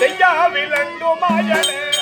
செய்யா விளங்கும் மாயனே.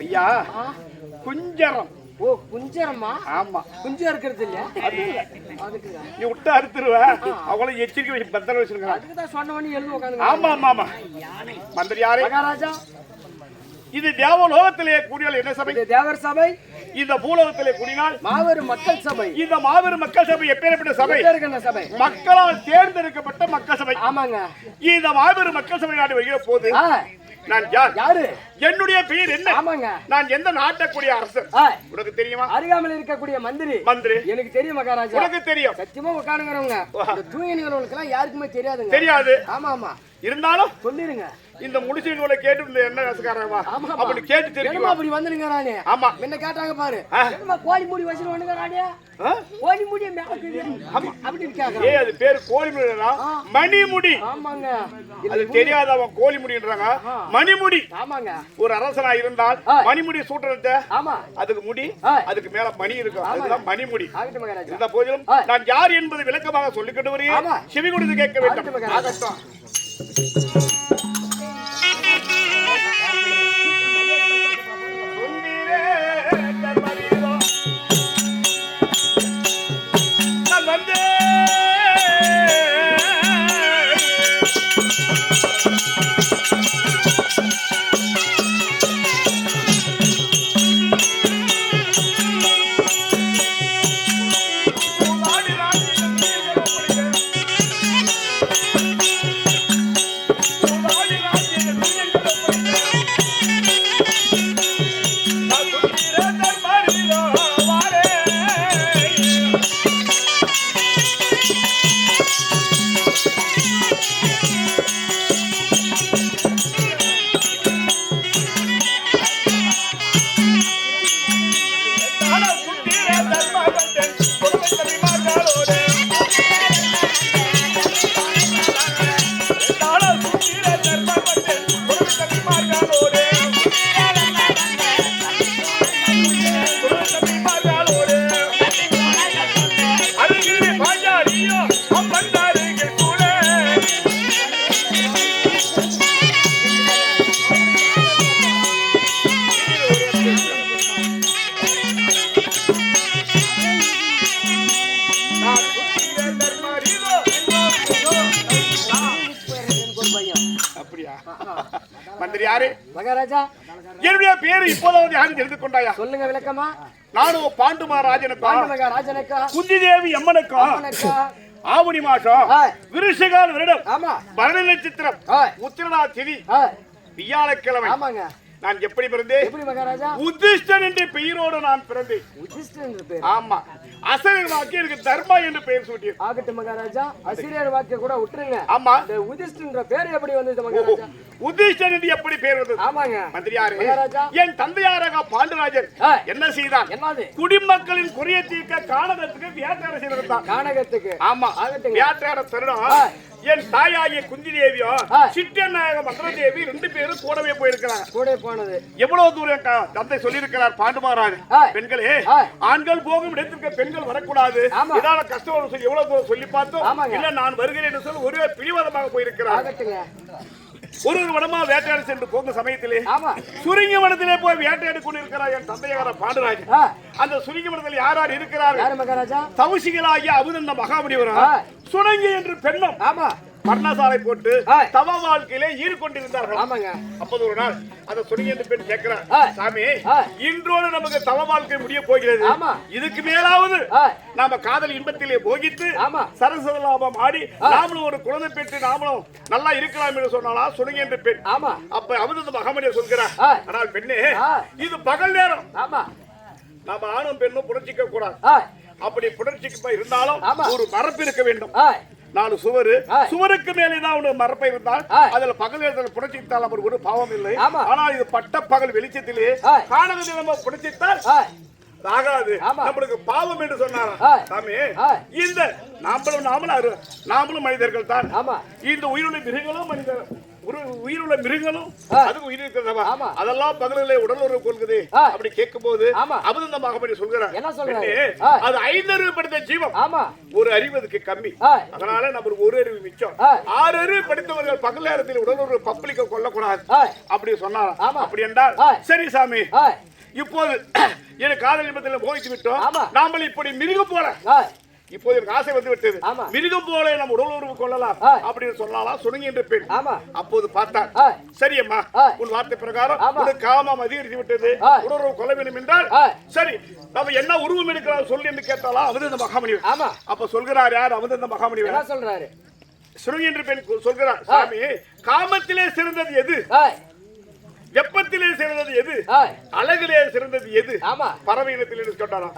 ஐயா குஞ்சரம். ஓ குஞ்சரம்மா? ஆமா. குஞ்சம் இருக்கிறது இல்லையா? அதுக்கு நீ விட்டு அறுத்துருவ. அவங்கள எச்சரிக்கை வச்சு பத்திரம் வச்சிருக்காங்க அதுக்கு தான் எழுந்து உட்காந்து ஆமா ஆமா ஆமா. மந்திரி யாரு? மகாராஜா. இது தேவலோகத்திலே கூடியால் என்ன சபை? தேவர் சபை. இந்த பூலோகத்திலே கூடினால்? மாபெரும் மக்கள் சபை. இந்த மாபெரும் மக்கள் சபை எப்பேற்பட்ட சபை? சபை? மக்களால் தேர்ந்தெடுக்கப்பட்ட மக்கள் சபை. ஆமாங்க. இந்த மாபெரும் மக்கள் சபை நாடு வருகிற போது நான் யார்? யாரு? என்னுடைய பெயர் என்ன? ஆமாங்க. நான் எந்த நாட்டக்கூடிய அரசர்? உனக்கு தெரியுமா? அருகாமையில் இருக்கக்கூடிய மந்திரி. மந்திரி. எனக்கு தெரியும் மகாராஜா. உனக்கு தெரியும். சத்தியமா உட்காந்துங்கிறவங்க தூங்கினவங்களுக்கு எல்லாம் யாருக்குமே தெரியாதுங்க. தெரியாது. ஆமா ஆமா இருந்தாலும் சொல்லிருங்க. இந்த முடிச்சுகளை கேட்டு இந்த என்ன ஆமா. அப்படி கேட்டு தெரியுமா அப்படி வந்துருங்க நானே? ஆமா. என்ன கேட்டாங்க பாரு. கோழி மூடி வச்சிருவானுங்க ஆ? கோழி மூடி அப்படி இருக்காங்க ஏய் அது பேரு கோழி முடிடா மணிமுடி ஆமாங்க. அது தெரியாத அவன் கோழி முடின்றாங்க. மணிமுடி ஆமாங்க. ஒரு அரசனா இருந்தால். மணிமுடி சூட்டுறத ஆமா. அதுக்கு முடி. அதுக்கு மேல மணி இருக்கும். அதுதான் மணிமுடி இருந்த போதிலும். நான் யார் என்பது விளக்கமாக சொல்லிக்கிட்டு. வருகிறேன். செவி கொடுத்து கேட்க வேண்டும். ஆகட்டும். மகாராஜா என்னுடைய பேரு இப்போதாவது யாரும் தெரிந்து கொண்டாயா சொல்லுங்க விளக்கமா. நானும் பாண்டு மகாராஜனுக்கும் மகாராஜனுக்கா? குந்தி தேவி அம்மனுக்கும் அவனுக்கா ஆவணி மாசம். விருஷகால வருடம்? பரணி நட்சத்திரம்? ஆ. உத்திரடா திதி? வியாழக்கிழமை? ஆமாங்க. நான் எப்படி பிறந்தேன்? எப்படி மகாராஜா? உத்திஷ்டன் என்ற பெயரோடு நான் பிறந்தேன். உச்சிஷ்டன் என்று பேர் ஆமா. அசரர் வாக்கி எனக்கு தர்மா என்று பெயர் சூட்டியது. ஆகட்டும் மகாராஜா. அசிரியர் வாக்கிய கூட விட்டுருங்க. ஆமா. இந்த உதிஷ்டன்ற பேர் எப்படி வந்தது மகாராஜா? உத்திஷ்டன் என்று எப்படி பெயர் வந்தது? ஆமாங்க. மந்திரியாரே மகாராஜா. என் தந்தையாராக பாண்டுராஜன். என்ன செய்தான் என்னது? குடிமக்களின் குறைய தீர்க்க காணகத்துக்கு வியாபாரம் செய்திருந்தான் கானகத்துக்கு. ஆமா. வியாபார தருணம். என் தாயாகிய குந்தி தேவியும் ஆ. சிற்றநாயக மந்திர தேவி ரெண்டு பேரும் கூடவே போயிருக்கிறாங்க கூட போனது எவ்வளவு தூரம் தந்தை சொல்லியிருக்கிறார் பாண்டுமாராஜ் ஆ. பெண்களே. ஆண்கள் போகும் இடத்திற்கு பெண்கள் வரக்கூடாது. இதான கஷ்டம் சொல்லி எவ்வளவு தூரம் சொல்லி பார்த்தோம். இல்ல நான் வருகிறேன் என்று சொல்லி ஒரே பிடிவாதமாக போயிருக்கிறார் ஒரு ஒரு வனமா வேட்டையாடி சென்று போகும் சமயத்திலே ஆமா. சுருங்கி வனத்திலே போய் வேட்டையாடி கொண்டிருக்கிறார் என் தந்தையார பாண்டுராஜ். ஆ, அந்த சுருங்கி வனத்தில் யார் யார் மகாராஜா? தவசிகளாகிய அபுதந்த மகாமுனிவரும் ஆ. சுணங்கி என்று பெண்ணும். ஆமா. பர்ணசாலை போட்டு. தவ வாழ்க்கையிலே ஈடுகொண்டிருந்தார்கள் ஆமாங்க அப்போது ஒரு நாள் அந்த என்று பெண் கேட்கிறார். சாமி. இன்றோடு நமக்கு தவ வாழ்க்கை முடிய போகிறது. இதுக்கு மேலாவது நாம காதல் இன்பத்திலே போகித்து ஆமா. சரசலாபம் ஆடி நாமளும் ஒரு குழந்தை பெற்று நாமளும் நல்லா இருக்கலாம் என்று சொன்னாலா என்று பெண் ஆமா அப்ப அமிர்த மகாமணியர் சொல்கிறார். ஆனால் பெண்ணே. இது பகல் நேரம் ஆமா நாம ஆணும் பெண்ணும் புணர்ச்சிக்க கூடாது அப்படி புணர்ச்சிக்கு இருந்தாலும். ஒரு மரப்பு இருக்க வேண்டும் நாலு சுவரு. சுவருக்கு மேலே தான் ஒரு மரப்பை இருந்தால். அதுல பகல் நேரத்தில் புணர்ச்சித்தால் அவர் ஒரு பாவம் இல்லை. ஆனால் இது பட்ட பகல் வெளிச்சத்திலே நம்ம புணர்ச்சித்தால் ஆ, ஆகாது. நம்மளுக்கு பாவம் என்று சொன்னாராம் ஆ. சாமி. இந்த நாமளும் நாமளும் நாமளும் மனிதர்கள் தான் இந்த உயிருள்ள மிருகங்களும் மனிதர் ஒரு உயிருள்ள மிருகங்களும். அதுக்கு உயிர் இருக்கிறதா. அதெல்லாம் பகலிலே உடல் உறவு கொள்குது ஆ. அப்படி கேட்கும்போது ஆமா. அபதந்தமாக அப்படி சொல்கிறார் என்ன சொல்றாரு? பெண்ணே, ஆ. அது ஐந்தறிவு படுத்த ஜீவம் ஆமா ஒரு அறிவு அதுக்கு கம்மி. அதனால நம்மளுக்கு ஒரு அறிவு மிச்சம். ஆறு அறிவு படித்தவர்கள் பகல் நேரத்தில் உடல் உறவு பப்ளிக்க கொள்ளக்கூடாது அப்படி சொன்னாராம். அப்படி என்றால். சரி சாமி இப்போது எனக்கு காதல் நிமிடத்தில் மோகித்து விட்டோம். நாமல் இப்படி மிருகம் போல இப்போது எனக்கு ஆசை வந்து விட்டது. மிருகம் போல நம்ம உடல் உறவு கொள்ளலாம். அப்படின்னு சொல்லலாம் சுருங்கி என்று பெண் அப்போது பார்த்தார் ஆ, சரி அம்மா. உன் வார்த்தை பிரகாரம். உனக்கு காமம் அதிகரித்து விட்டது. ஆ. உடலுறவு கொள்ள வேண்டும் என்றால். சரி நம்ம என்ன உருவம் எடுக்கிறோம் சொல்லி என்று கேட்டாலா அவர் இந்த மகாமணி. ஆமா. அப்ப சொல்கிறார் யார்? அவர் இந்த மகாமணி சொல்றாரு? சுருங்கி என்று பெண் சொல்கிறார் சாமி காமத்திலே சிறந்தது எது? வெப்பத்திலே சிறந்தது எது? அழகிலே சிறந்தது எது? ஆமா. பறவை இனத்தில் சொன்னாராம்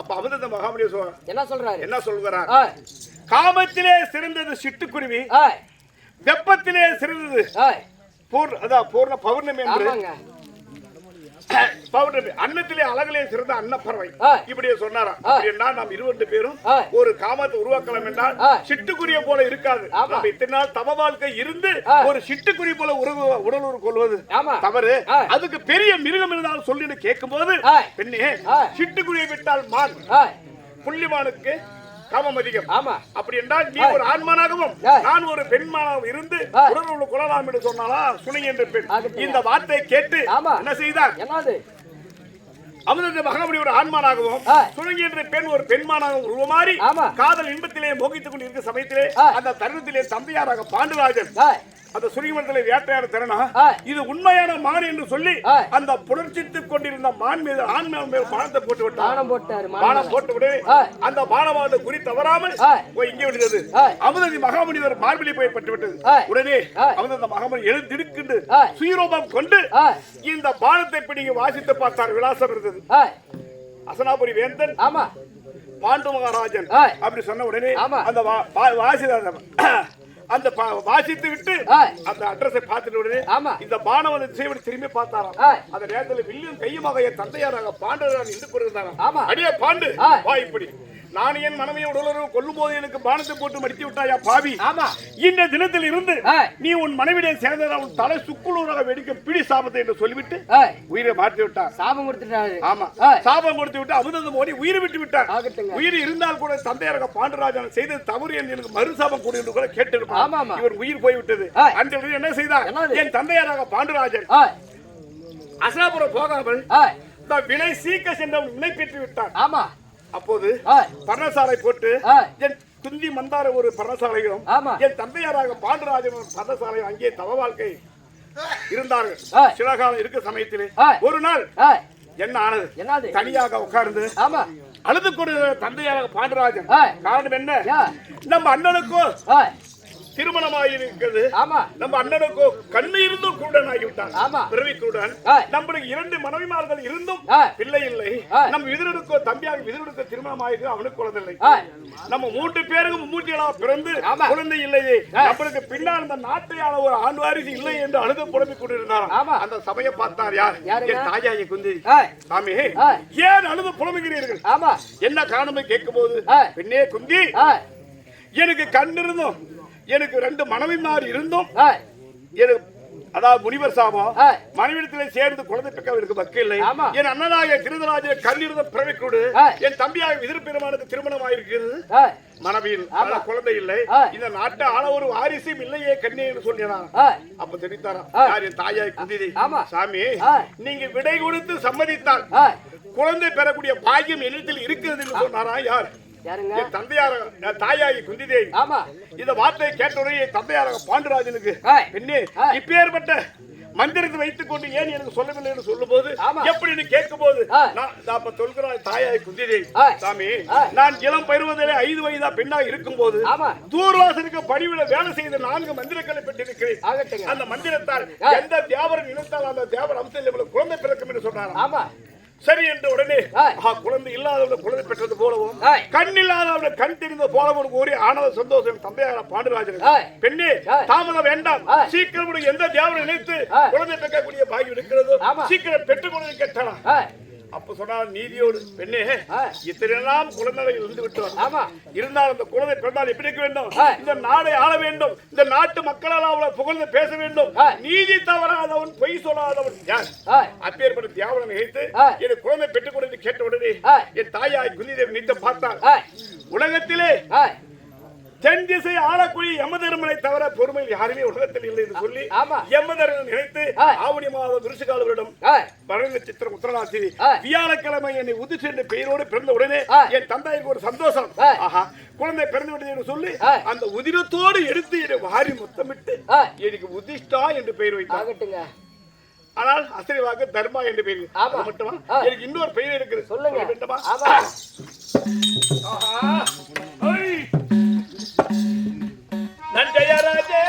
அப்ப அவர் இந்த சொல்றார் என்ன சொல்றாரு? என்ன சொல்கிறார் காமத்திலே சிறந்தது சிட்டுக்குருவி வெப்பத்திலே சிறந்தது ஆ, பூர் அதான் பூர்ண பௌர்ணமி என்று அன்னத்திலே அழகிலே சிறந்த அன்னப்பறவை. இப்படியே அப்படின்னா நாம் இருவண்டு பேரும். ஒரு காமத்தை உருவாக்கலாம் என்றால் ஆ. சிட்டுக்குருவியை போல இருக்காது. நம்ம இத்தனை நாள் தவ வாழ்க்கை இருந்து. ஒரு சிட்டுக்குருவி போல உறவு உடல் உறவு கொள்வது. தவறு. அதுக்கு பெரிய மிருகம் இருந்தாலும் சொல்லிட்டு கேட்கும்போது ஆ. பெண்ணே ஆ. சிட்டுக்குருவியை விட்டால் மான் புள்ளிமானுக்கு காமம் அதிகம் ஆமா அப்படி என்றால் நீ ஒரு ஆண்மானாகவும். நான் ஒரு பெண்மானாகவும் இருந்து ஆ. உடலுள்ள கொள்ளலாம் என்று சொன்னாலா சுனை என்ற பெண். இந்த வார்த்தையை கேட்டு ஆமா. என்ன செய்தார் என்னது அமிர்த மகாபலி ஒரு ஆண்மானாகவும். சுழங்கி என்ற பெண் ஒரு பெண்மானாகவும் உருவமாறி ஆமா. காதல் இன்பத்திலே மோகித்துக் கொண்டு இருக்கிற சமயத்திலே. அந்த தருணத்திலே தந்தையாராக பாண்டுராஜன் அந்த சுரிமண்டலை வேட்டையாட ஆ. இது உண்மையான மான் என்று சொல்லி. அந்த புணர்ச்சித்துக் கொண்டிருந்த மான் மீது ஆண் மேல் பானத்தை போட்டு விட்டார் பானம் போட்டு விடு. அந்த பானமானது குறி தவறாமல் இங்கே விடுகிறது. அமுததி மகாமுனிவர் மார்பிளி போய் பட்டு விட்டது. உடனே ஆ. அமுத மகாமுனி எழுந்திருக்கின்று. சுயரூபம் கொண்டு இந்த பானத்தை பிடிங்க வாசித்து பார்த்தார் விலாசம் இருந்தது ஆ, அசனாபுரி வேந்தன் ஆமா பாண்டு மகாராஜன். அப்படி சொன்ன உடனே ஆமா. அந்த வா- வா- வாசி அந்த வாசித்து விட்டு. அந்த அட்ரஸை பார்த்துட்டு உடனே. இந்த வந்து திசைவிட்டு திரும்பி பார்த்தாராம். அந்த நேரத்தில் வில்லும் கையுமாக என் தந்தையாராக பாண்டவராக இருந்து கொண்டிருந்தாராம். அடியே பாண்டு. வா இப்படி நான் என் மனைவியை உடலுறவு கொல்லும் போது எனக்கு பானத்தை போட்டு மடித்து விட்டாயா பாவி ஆமா இந்த தினத்தில் இருந்து. நீ உன் மனைவியுடன் சேர்ந்த உன் தலை சுக்குநூறாக வெடிக்க பிடி சாபத்தை என்று சொல்லிவிட்டு உயிரை மாற்றி விட்டார் சாபம் கொடுத்துட்டாரு ஆமா. சாபம் கொடுத்து விட்டு அமுதந்த மோடி உயிரை விட்டு விட்டார். உயிர் இருந்தால் கூட தந்தையரக பாண்டராஜன் செய்தது தவறு என்று எனக்கு மறுசாபம் கொடு என்று கூட ஆமா. இவர் உயிர் போய்விட்டது. அந்த இடத்தில் என்ன செய்தார்? என் தந்தையராக பாண்டராஜன். ஆ, அசனாபுரம் போகாமல் வினை சீக்க சென்றவன் வினை பெற்று விட்டார் ஆமா. அப்போது பர்ணசாலை போட்டு. என் குந்தி மந்தார ஒரு பர்ணசாலையும். என் தந்தையாராக பாண்டராஜன் பர்ணசாலையும் அங்கே தவ வாழ்க்கை இருந்தார்கள். சில காலம் இருக்க சமயத்திலே. ஒரு நாள் என்ன ஆனது? என்னது? தனியாக உட்கார்ந்து ஆமா. அழுது கொண்டு தந்தையாக பாண்டராஜன். காரணம் என்ன? நம்ம அண்ணனுக்கும் திருமணமாயிருக்கிறது ஆமா நம்ம அண்ணனுக்கோ கண்ணு இருந்தும் குருடன் ஆகிவிட்டான் ஆமா. பிறவி குருடன் ஆ. நம்மளுக்கு இரண்டு மனைவிமார்கள் இருந்தும். பிள்ளை இல்லை. நம்ம விதிரனுக்கோ தம்பியாக விதிரனுக்கோ திருமணம் ஆயிருக்கு அவனுக்கு குழந்தை இல்லை நம்ம மூன்று பேருக்கு மூட்டிகளா பிறந்து. குழந்தை இல்லையே. நம்மளுக்கு பின்னால் இந்த நாட்டையாள ஒரு ஆண் வாரிசு இல்லை என்று அழுது புலம்பிக் கொண்டிருந்தார். அந்த சமயம் பார்த்தார் யார்? என் தாயாயி குந்தி சாமி. ஏன் அழுது புலம்புகிறீர்கள் ஆமா என்ன காரணம் கேட்கும் போது. பெண்ணே குந்தி எனக்கு கண் இருந்தும் எனக்கு ரெண்டு மனைவிமார் இருந்தும் எனக்கு அதாவது முனிவர் சாபம். மனைவிடத்திலே சேர்ந்து குழந்தை பெற்றவருக்கு பக்கு இல்லை. என் அண்ணனாகிய திருதராஜ கண்ணிருந்த பிறவிக்கூடு ஆ. என் தம்பியாக எதிர் பெருமானுக்கு திருமணம் ஆயிருக்கிறது மனைவியில். ஆனா குழந்தை இல்லை. இந்த நாட்டை ஆள ஒரு வாரிசும் இல்லையே கண்ணே என்று சொல்லினான் அப்ப தெரிவித்தாரா ஆ. யார் என் தாயாய் குந்திதை. சாமி. நீங்க விடை கொடுத்து சம்மதித்தால் குழந்தை பெறக்கூடிய பாக்கியம் என்னிடத்தில் இருக்கிறது என்று சொன்னாரா யார் என் தந்தையார தாயாகி குந்திதை ஆமா இந்த வார்த்தையை கேட்டவுடனே என் தந்தையார பாண்டுராஜனுக்கு. பெண்ணே. இப்பேற்பட்ட மந்திரத்தை வைத்துக் கொண்டு ஏன் எனக்கு சொல்லவில்லை என்று சொல்லும் போது ஆமா. எப்படி கேட்கும் போது அப்ப சொல்கிறான் தாயாய் குந்திதை ஆ. சாமி. நான் இளம் பருவத்திலே ஐந்து வயதா பெண்ணா இருக்கும் போது. தூர்வாசனுக்கு பணிவிட வேலை செய்த நான்கு மந்திரங்களை பெற்றிருக்கிறேன் அந்த மந்திரத்தால். எந்த தேவரன் நினைத்தால் அந்த தேவர் இவ்வளவு குழந்தை பிறக்கும் என்று சொன்னாராம் ஆமா சரி என்று உடனே குழந்தை இல்லாதவர்கள் குழந்தை பெற்றது போலவும். கண் இல்லாதவர்கள் கண் தெரிந்த போலவும் ஒரே ஆனந்த சந்தோஷம் தந்தையார பாண்டுராஜன். பெண்ணே. தாமதம் வேண்டாம். சீக்கிரம் எந்த தேவரை நினைத்து. குழந்தை பெறக்கூடிய பாக்கியம் இருக்கிறதோ. சீக்கிரம் பெற்றுக் கொண்டு கேட்டலாம் அப்ப சொன்னால் நீதியோடு பெண்ணே. இத்தனையெல்லாம் குழந்தைகள் இருந்து விட்டோம் ஆமா இருந்தால் அந்த குழந்தை பிறந்தால் எப்படி இருக்க வேண்டும். இந்த நாடை ஆள வேண்டும் இந்த நாட்டு மக்களால் அவளை புகழ்ந்து பேச வேண்டும். நீதி தவறாதவன் பொய் சொல்லாதவன் யார் அப்பேற்பட்ட தியாவனம் ஆ. எனக்கு குழந்தை பெற்றுக் கொடுத்து கேட்ட உடனே. என் தாயாய் குந்திதேவி நின்று பார்த்தார் உலகத்திலே தென் திசை ஆளக்கூடிய யமதர்மனை தவிர பொறுமையில் யாருமே உலகத்தில் இல்லை என்று சொல்லி. யமதர்மன் நினைத்து. ஆவணி மாதம் விருஷகாலவரிடம் ஆ, பரணி சித்திரம் உத்தரநாசி. வியாழக்கிழமை என்னை உதிச்சு என்ற பெயரோடு பிறந்த உடனே. என் தந்தைக்கு ஒரு சந்தோஷம். ஆஹா குழந்தை பிறந்து விட்டது என்று சொல்லி. அந்த உதிரத்தோடு எடுத்து என்னை வாரி முத்தமிட்டு. எனக்கு உதிஷ்டா என்று பெயர் வைத்தார் ஆகட்டுங்க ஆனால் அசரிவாக தர்மா என்று பெயர் மட்டுமா. எனக்கு இன்னொரு பெயர் இருக்குது சொல்லுங்க சொல்ல வேண்டுமா ஆஹா. ஐ. நஞ்சயராஜே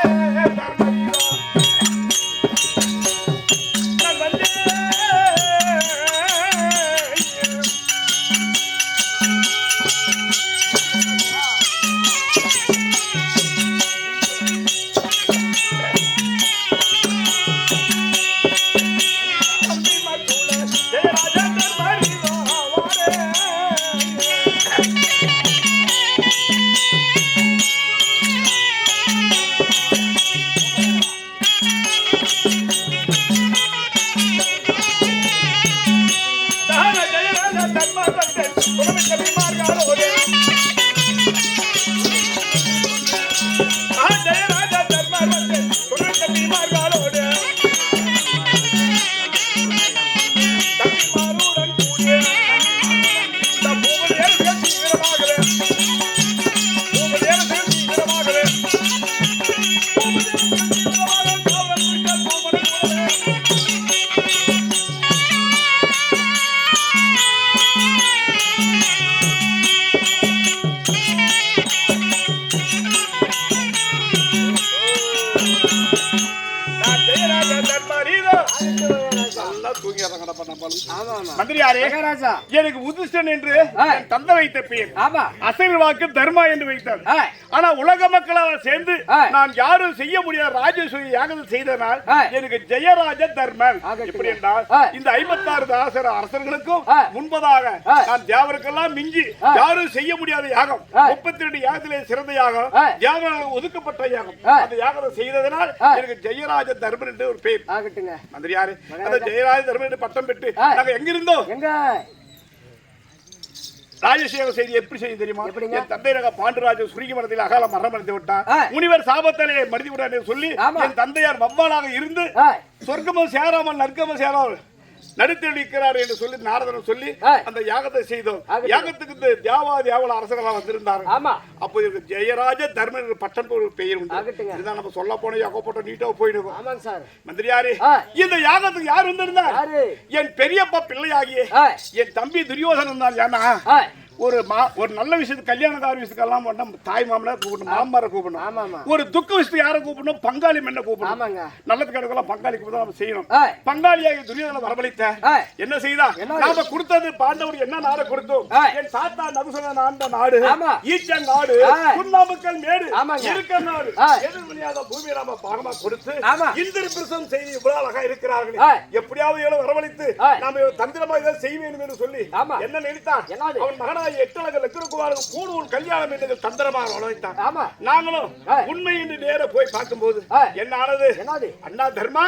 五千 மகாராஜா எனக்கு உதிஷ்டன் என்று தந்தை வைத்த பெயர் ஆமா. அசைல் வாக்கு தர்மா என்று வைத்தார். ஆனா உலக மக்களால் சேர்ந்து. நான் யாரும் செய்ய முடியாத ராஜேஸ்வரி யாகம் செய்தனால். எனக்கு ஜெயராஜ தர்மன். எப்படி என்றால். இந்த ஐம்பத்தாறு தாசர அரசர்களுக்கும். முன்பதாக. நான் தேவருக்கெல்லாம் மிஞ்சி. யாரும் செய்ய முடியாத யாகம். முப்பத்தி ரெண்டு யாகத்திலே சிறந்த யாகம் ஆ. தேவர்களுக்கு ஒதுக்கப்பட்ட யாகம். அந்த யாகத்தை செய்ததனால். எனக்கு ஜெயராஜ தர்மன் என்று ஒரு பெயர் ஆகட்டுங்க மந்திரியாரு அந்த ஜெயராஜ தர்மன் என்று பட்டம் பெற்று. நாங்க எங்கிருந்தோம் எங்க ராஜசேகர செய்தி எப்படி செய்யும் தெரியுமா? என் தந்தை ரக பாண்டுராஜ சுருங்கி மரத்தில் அகால மரணம் அடைந்து விட்டார் ஆ. முனிவர் சாபத்தாலே மடிந்து விட்டார் என்று சொல்லி. என் தந்தையார் வவ்வாலாக இருந்து சொர்க்கமும் சேராமல் நற்கமும் சேராமல் நடுத்தல் இருக்கிறார் என்று சொல்லி நாரதன் சொல்லி. அந்த யாகத்தை செய்தோம். யாகத்துக்கு இந்த தியாவா தியாவல அரசர்களாக வந்திருந்தாங்க ஆமா. அப்போ இதுக்கு ஜெயராஜ தர்மன் பட்டம் ஒரு பெயர் உண்டு. இதுதான் நம்ம சொல்ல போன யாக போட்ட நீட்டா போயிடுவோம் மந்திரியாரே. இந்த யாகத்துக்கு யார் வந்திருந்தார்? என் பெரியப்பா பிள்ளையாகிய என் தம்பி துரியோதனன் தான் ஏன்னா? ஒரு மா ஒரு நல்ல விஷயத்துக்கு கல்யாணக்கார விஷயத்துக்கெல்லாம் பண்ண தாய் மாமனார் கூப்பிடணும் மாமனாரை கூப்பிடணும் ஆமா ஆமா ஒரு துக்க விஷயத்துக்கு யாரை கூப்பிடணும் பங்காளி மென்ன கூப்பிடணும் ஆமாங்க நல்லது கிடக்கலாம் பங்காளி கூப்பிட்டு நம்ம செய்யணும் பங்காளியாக துரியோதனை வரவழைத்த என்ன செய்தா? நாம கொடுத்தது பாண்டவர் என்ன நாடு கொடுத்தோம். என் தாத்தா நகுசன ஆண்ட நாடு ஆமா. ஈச்சங்காடு ஆ. சுண்ணாம்புக்கல் மேடு. இருக்க நாடு. எதிர்மறையாத பூமியை நாம பாகமா கொடுத்து. இந்திர பிரசம் செய்து இவ்வளவு அழகா இருக்கிறார்கள். எப்படியாவது வரவழைத்து. நாம தந்திரமா இதை செய்ய வேண்டும் என்று சொல்லி. என்ன நினைத்தான்? அவன் மகனாய் எட்டழகு லக்கிரகுமாருக்கு கூடு ஒரு கல்யாணம் என்று தந்திரமாக வரவழைத்தான் ஆமா. நாங்களும். உண்மை என்று நேர போய் பார்க்கும்போது. என்ன ஆனது என்னது? அண்ணா தர்மா?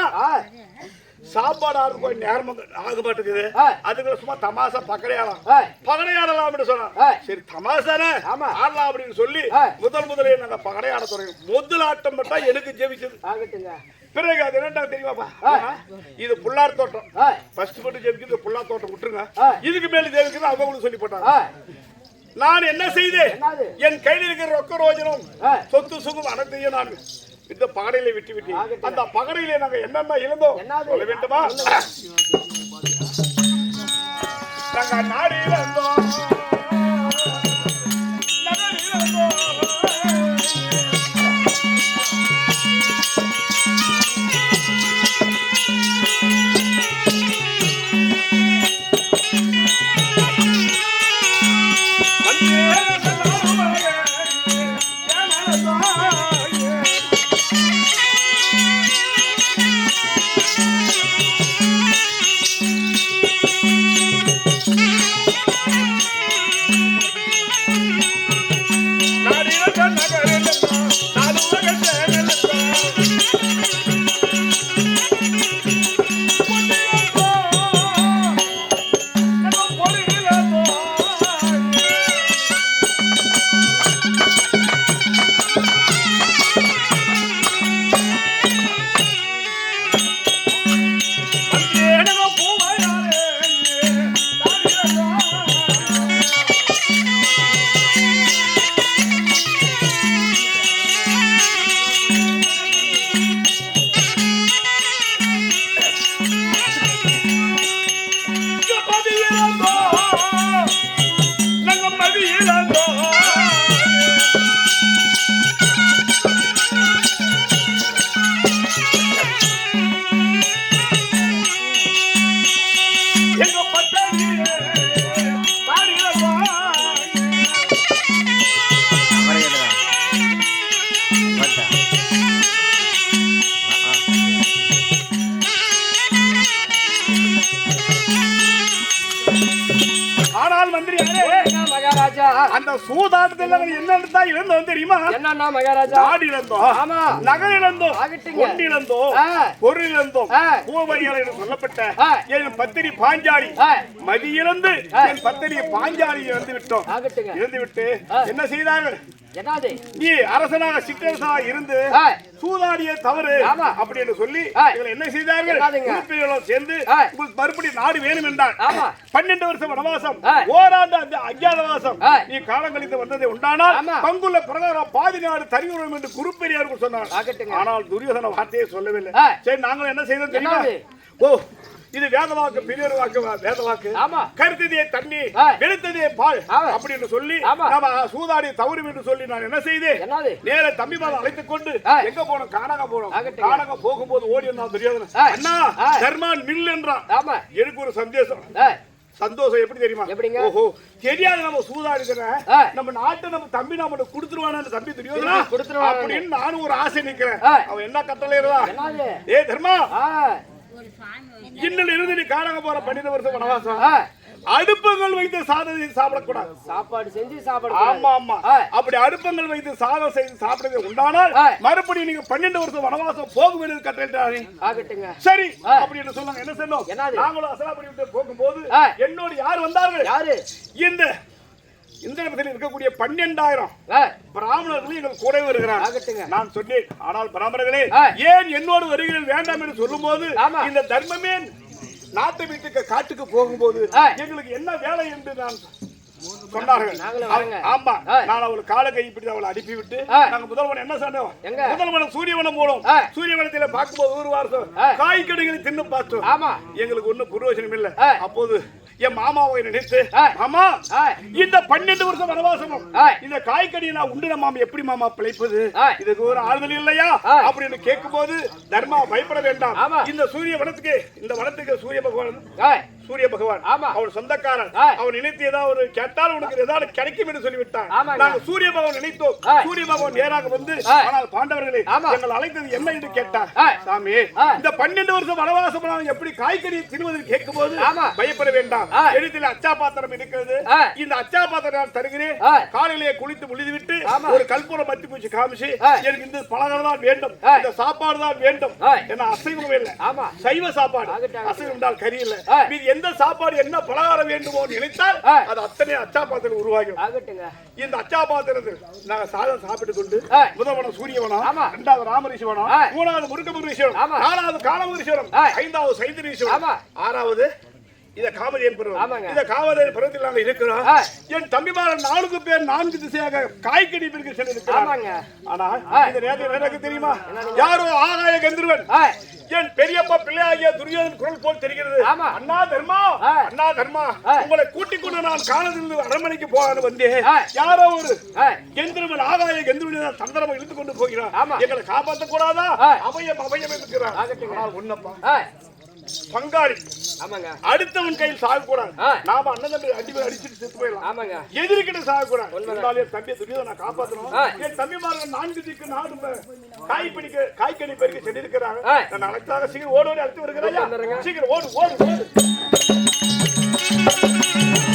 சாப்பாடு ஆறு போய் நேரம் ஆக மாட்டேங்குது ஆ. அதுக்கு சும்மா தமாசா பக்கடையாடலாம் பகடையாடலாம் அப்படின்னு சொன்னான் ஆ. சரி தமாசானே ஆமா. ஆடலாம் அப்படின்னு சொல்லி. முதல் முதல் நாங்க பகடையாட தொடங்கி முதல் ஆட்டம் மட்டும் எனக்கு ஜெபிச்சது. பிறகு அது என்னடா தெரியுமாப்பா. இது புல்லார் தோட்டம். ஃபர்ஸ்ட் மட்டும் ஜெபிக்கிறது புல்லார் தோட்டம் விட்டுருங்க. இதுக்கு மேல ஜெபிக்கிறது அவங்களுக்கு சொல்லி போட்டாங்க. நான் என்ன செய்தேன்? என் கையில் இருக்கிற ரொக்க ரோஜனம். சொத்து சுகம் அனைத்தையும் நான் இந்த பகடையில விட்டு விட்டு. அந்த பகடையில நாங்க என்னென்ன இழந்தோம்? சொல்ல வேண்டுமா? நாங்க நாடு இழந்தோம். சூதாட்டத்தில் நாங்கள் என்னன்னு தான் இழந்தோம் தெரியுமா என்னன்னா மகாராஜா நாடு இழந்தோம் ஆமா. நகர் இழந்தோம். பொன் இழந்தோம். பொருள் இழந்தோம் என்று சொல்லப்பட்ட. என் பத்திரி பாஞ்சாலி. மதி இழந்து. என் பத்திரி பாஞ்சாலி இழந்து விட்டோம் இழந்து விட்டு. என்ன செய்தார்கள் நீ அரசனாக சிற்றரசனாக இருந்து சூதாடிய தவறு ஆமா. அப்படி என்று சொல்லி என்ன செய்தார்கள் சேர்ந்து மறுபடி நாடு வேணும் என்றார். பன்னெண்டு வருஷம் வனவாசம். ஓராண்டு அந்த அஞ்ஞாதவாசம் ஆ. நீ காலம் கழித்து வந்ததை உண்டானால். பங்குள்ள பிரகாரம் பாதி நாடு தருகிறோம் என்று குருப்பெரியாருக்கு சொன்னார். ஆனால் துரியோதன வார்த்தையை சொல்லவில்லை. சரி நாங்கள் என்ன செய்தோம் தெரியுமா? ஓ இது வேத வாக்கு பெரியவர் வாக்கு வேத வாக்கு ஆமா. கருத்ததே தண்ணி. வெளுத்ததே பால் ஆமா. அப்படி என்று சொல்லி ஆமா. நாம சூதாடி தவறு என்று சொல்லி நான் என்ன செய்தேன் நேர தம்பி மாதம் அழைத்துக் கொண்டு. எங்க போனோம் கானக போனோம் ஆகட்டுங்க. கானக போகும்போது ஓடி வந்தான் துரியோதனன் ஆ. அண்ணா. தர்மான் நில் என்றான் ஆமா எனக்கு ஒரு சந்தேசம் சந்தோஷம் எப்படி தெரியுமா எப்படிங்க? ஓஹோ தெரியாது நம்ம சூதாடுகிற. நம்ம நாட்டை நம்ம தம்பி நம்ம கொடுத்துருவான தம்பி துரியோதனா கொடுத்துருவானு. அப்படின்னு நானும் ஒரு ஆசை நிக்கிறேன். அவன் என்ன கட்டளை ஏ தர்மா இன்னும் இருந்து நீ கானக போற பன்னிரண்டு வருஷம் வனவாசம். அடுப்பங்கள் வைத்து சாதத்தை சாப்பிடக்கூடாது. சாப்பாடு செஞ்சு சாப்பாடு ஆமா ஆமா. அப்படி அடுப்பங்கள் வைத்து சாதம் செய்து சாப்பிடுறது உண்டானால். மறுபடியும் நீங்க பன்னெண்டு வருஷம் வனவாசம் போக வேண்டியது கட்டளைட்டாரு ஆகட்டுங்க. சரி ஆ. அப்படின்னு சொன்னாங்க என்ன என்னது? நாங்களும் அசலாபடி விட்டு போகும்போது. என்னோடு யார் வந்தார்கள்? யாரு? இந்த இந்திரபதியில் இருக்கக்கூடிய பன்னெண்டாயிரம் பிராமணர்கள் எங்கள் கூட வருகிறார். நான் சொன்னேன் ஆனால் பிராமணர்களே. ஏன் என்னோடு வருகிறீர்கள் வேண்டாம் என்று சொல்லும்போது ஆமா. இந்த தர்மமே நாட்டு வீட்டுக்கு காட்டுக்கு போகும்போது. எங்களுக்கு என்ன வேலை என்று நான் சொன்னார்கள். ஆமா. நான் அவள் கால கைப்பிடி அவளை அனுப்பிவிட்டு ஆ. நாங்க முதல்வன் என்ன சொன்னோம்? முதல்வன் சூரியவனம் போனோம். சூரியவனத்தில பார்க்கும்போது ஒரு வாரம் ஆ. காய்கறிகளை தின்னு பார்த்தோம் ஆமா எங்களுக்கு ஒண்ணும் புரோஜனம் இல்ல. அப்போது என் மாமாவை நினைத்து. மாமா. இந்த பன்னெண்டு வருஷம் வனவாசமும். இந்த காய்கறியை நான் உண்டு மாமா எப்படி மாமா பிழைப்பது. இதுக்கு ஒரு ஆறுதல் இல்லையா. அப்படின்னு கேட்கும்போது தர்மா பயப்பட வேண்டாம். இந்த சூரிய வனத்துக்கு இந்த வனத்துக்கு சூரிய பகவான் சூரிய பகவான் ஆமா. அவன் சொந்தக்காரன். அவன் நினைத்து ஏதாவது ஒரு கேட்டால் உனக்கு ஏதாவது கிடைக்கும் என்று சொல்லிவிட்டான். நாங்க சூரிய பகவான் நினைத்தோம். சூரிய பகவான் நேராக வந்து. ஆனால் பாண்டவர்களே. எங்கள் அழைத்தது என்ன என்று கேட்டார். சாமி. இந்த பன்னெண்டு வருஷம் வனவாசம் எப்படி காய்கறியை தின்னுவதற்கு கேட்கும்போது ஆமா. பயப்பட வேண்டாம். எழுத்தில் அச்சா பாத்திரம் இருக்கிறது. இந்த அச்சா பாத்திரம் நான் தருகிறேன். காலையிலேயே குளித்து முழுது விட்டு. ஒரு கல்பூரம் மத்தி பூச்சி காமிச்சு. எனக்கு இந்த பலகாரம் தான் வேண்டும். இந்த சாப்பாடு தான் வேண்டும் ஆ. என்ன அசைவம் இல்லை சைவ சாப்பாடு. அசைவம் கறி இல்ல எந்த சாப்பாடு என்ன பலகாரம் வேண்டுமோ நினைத்தால். அது அத்தனை அச்சா பாத்திரம் உருவாகும் இந்த அச்சா பாத்திரத்தில் நாங்க சாதம் சாப்பிட்டு கொண்டு. முதல்வனம் சூரியவனம். இரண்டாவது ராமரிஷிவனம் ஆ. மூணாவது முருகமுருகீஸ்வரம் ஆமா. நாலாவது காலமுருகீஸ்வரம் ஆ. ஐந்தாவது சைந்தரீஸ்வரம் ஆமா. ஆறாவது இத காமதேவன் பருவம். இந்த காமதேவன் பருவத்தில் நாங்க இருக்கிறோம். என் தம்பிமாரன் நான்கு பேர் நான்கு திசையாக காய்கறி பிரிக்க சென்றிருக்கிறார் ஆமாங்க. ஆனா. இந்த நேரத்தில் எனக்கு தெரியுமா யாரோ ஆகாய கந்திரவன் என் பெரியப்பா பிள்ளையாகிய துரியோதன் குரல் போல் தெரிகிறது ஆமா. அண்ணா தர்மா. அண்ணா தர்மா. உங்களை கூட்டிக் கொண்டு நான் காலத்திலிருந்து அரண்மனைக்கு போகாது வந்தேன் ஆ. யாரோ ஒரு கெந்திரவன் ஆகாய கெந்திரவன் தந்திரமா இழுத்து கொண்டு போகிறான். எங்களை காப்பாற்ற கூடாதா. அபயம் அபயம் இருக்கிறான் ஆகட்டுங்க. பங்காளி. ஆமாங்க. அடுத்தவன் கையில் சாகக்கூடாது. நாம அண்ணன் தம்பி அடி அடிச்சுட்டு செத்து போயிடலாம். ஆமாங்க. எதிர்கிட்ட சாகக்கூடாது தம்பியை துரியோதனை நான் காப்பாத்தணும். ஆ. என் தம்பிமார்கள் நான்கு திக்கு நாடு காய் பிடிக்க காய்கறி பெருக்க சென்றிருக்கிறாங்க. ஆ. நான் அழைத்தாக சீக்கிரம் ஓடி ஓடி அழைத்து வருகிறேன். சீக்கிரம் ஓடு ஓடு ஓடு.